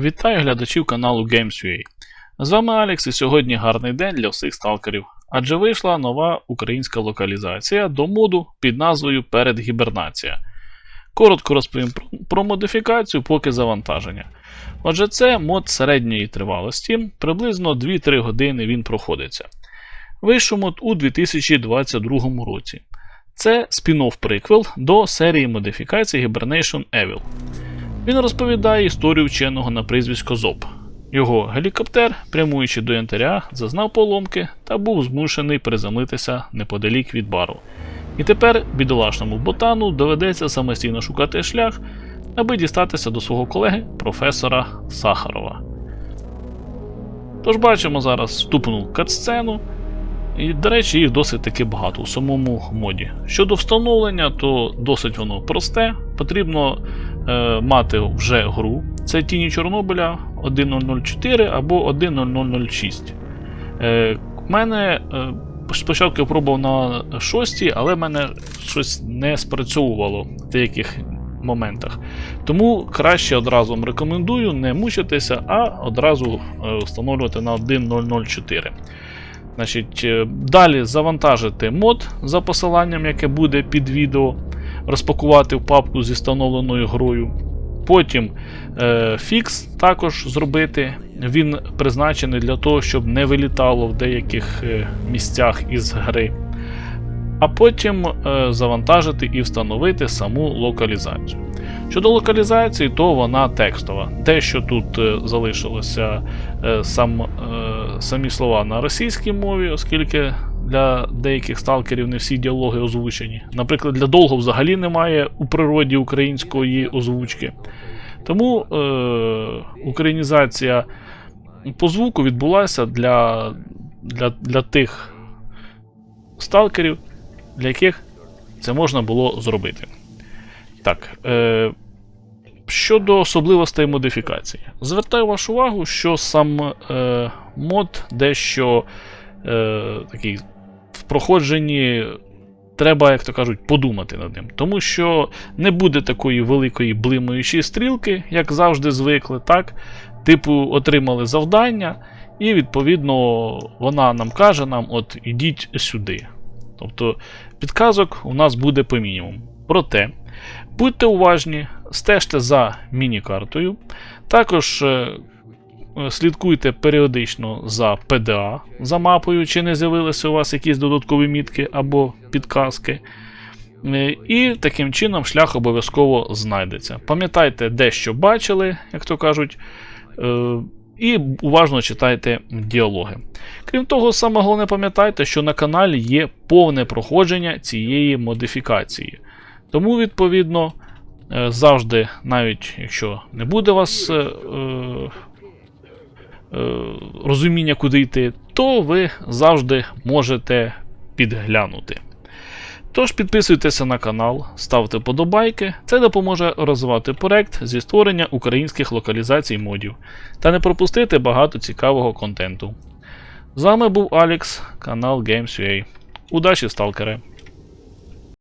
Вітаю глядачів каналу Games.ua. З вами Алекс і сьогодні гарний день для всіх сталкерів, адже вийшла нова українська локалізація до моду під назвою Передгібернація. Коротко розповім про, модифікацію поки завантаження. Отже, це мод середньої тривалості, приблизно 2-3 години він проходиться. Вийшов мод у 2022 році. Це спін-офф приквел до серії модифікацій Hibernation Evil. Він розповідає історію вченого на прізвисько Зоб. Його гелікоптер, прямуючи до янтаря, зазнав поломки та був змушений приземлитися неподалік від бару. І тепер бідолашному ботану доведеться самостійно шукати шлях, аби дістатися до свого колеги професора Сахарова. Тож бачимо зараз вступну катсцену, і, до речі, їх досить таки багато у самому моді. Щодо встановлення, то досить воно просте. Потрібно е, мати вже гру. Це Тіні Чорнобиля 1004 або 10006. Е, мене е, спочатку я пробував на 6, але в мене щось не спрацьовувало в деяких моментах. Тому краще одразу рекомендую не мучитися, а одразу е, встановлювати на 1004. Значить, е, Далі завантажити мод за посиланням, яке буде під відео, розпакувати в папку зі встановленою грою. Потім е, фікс також зробити. Він призначений для того, щоб не вилітало в деяких е, місцях із гри. А потім е, завантажити і встановити саму локалізацію. Щодо локалізації, то вона текстова. Дещо тут е, залишилося е, сам, е, самі слова на російській мові, оскільки для деяких сталкерів не всі діалоги озвучені. Наприклад, для довго взагалі немає у природі української озвучки. Тому е, українізація по звуку відбулася для, для, для тих сталкерів, для яких це можна було зробити. Так. Е, Щодо особливостей модифікації, звертаю вашу увагу, що сам е, мод дещо е, такий проходженні треба, як то кажуть, подумати над ним. Тому що не буде такої великої блимаючої стрілки, як завжди звикли. так? Типу, отримали завдання, і відповідно вона нам каже: нам, от ідіть сюди. Тобто підказок у нас буде по мінімуму. Проте. Будьте уважні, стежте за міні-картою. Також е, слідкуйте періодично за PDA, за мапою, чи не з'явилися у вас якісь додаткові мітки або підказки. Е, І таким чином шлях обов'язково знайдеться. Пам'ятайте, де що бачили, як то кажуть, е, і уважно читайте діалоги. Крім того, саме головне пам'ятайте, що на каналі є повне проходження цієї модифікації. Тому, відповідно, е, завжди, навіть якщо не буде вас е, розуміння, куди йти, то ви завжди можете підглянути. Тож підписуйтеся на канал, ставте подобайки, це допоможе розвивати проект зі створення українських локалізацій модів та не пропустити багато цікавого контенту. З вами був Алекс, канал Games.ua. Удачі, сталкери!